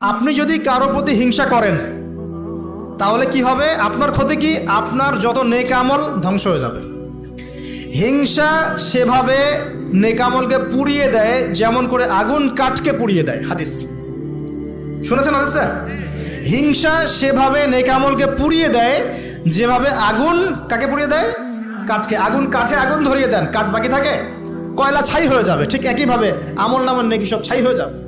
আপনি যদি কারও প্রতি হিংসা করেন, তাহলে কি হবে? আপনার ক্ষতি কি? আপনার যত নেকামল ধ্বংস হয়ে যাবে। হিংসা সেভাবে নেকামলকে পুড়িয়ে দেয়, যেমন করে আগুন কাঠকে পুড়িয়ে দেয়। হাদিস। শুনেছেন হাদিসটা হিংসা সেভাবে নেকামলকে পুড়িয়ে দেয়, যেভাবে আগুন কাকে পুড়িয়ে দেয়? কাঠকে। আগুন কাঠে আগুন ধরিয়ে দেন। কাঠ বাকি থাকে? কয়লা ছাই হয়ে যাবে। ঠিক একইভাবে আমল নামের নেকি সব ছাই হয়ে যাবে।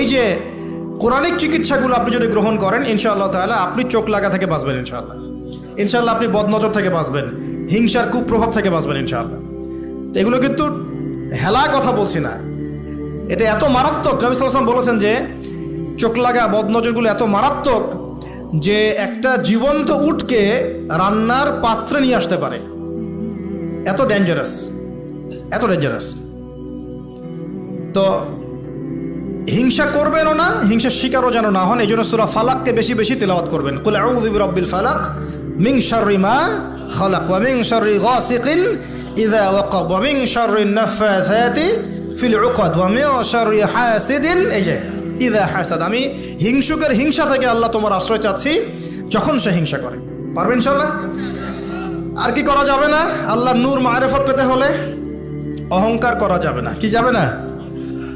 এই যে কোরআনিক চিকিৎসাগুলো আপনি যদি গ্রহণ করেন, ইনশাআল্লাহ তাহলে আপনি চোখ লাগা থেকে বাঁচবেন ইনশাআল্লাহ। ইনশাআল্লাহ আপনি বদনজর থেকে বাঁচবেন, হিংসার কুপ্রভাব থেকে বাঁচবেন ইনশাআল্লাহ। এগুলো কিন্তু হেলা কথা বলছি না। এটা এত মারাত্মক, নবী সাল্লাম বলেছেন যে চোখ লাগা, বদনজরগুলো এত মারাত্মক যে একটা জীবন্ত উটকে রান্নার পাত্রে নিয়ে আসতে পারে। এত ডেঞ্জারাস এত ডেঞ্জারাস তো হিংসা করবেনও না, হিংসার শিকারও যেন না হন এই জন্য সুরা ফালাককে বেশি বেশি তেলাওয়াত করবেন। কুল আউযু বিরাব্বিল ফালাক শাররি মা খালাক ওয়া মিন শাররি গাসিকিন ইযা ওয়াকাব ওয়া মিন শাররি নাফাসাতি ফিল উকাদ ওয়া মিন শাররি হাসিদিন। এই যে, ইযা হাসাদ, আমি হিংসুকের হিংসা থেকে আল্লাহ তোমার আশ্রয় চাচ্ছি যখন সে হিংসা করে। পারবেন ইনশাআল্লাহ? আর কি করা যাবে না? আল্লাহর নূর মারেফত পেতে হলে অহংকার করা যাবে না। কি যাবে না?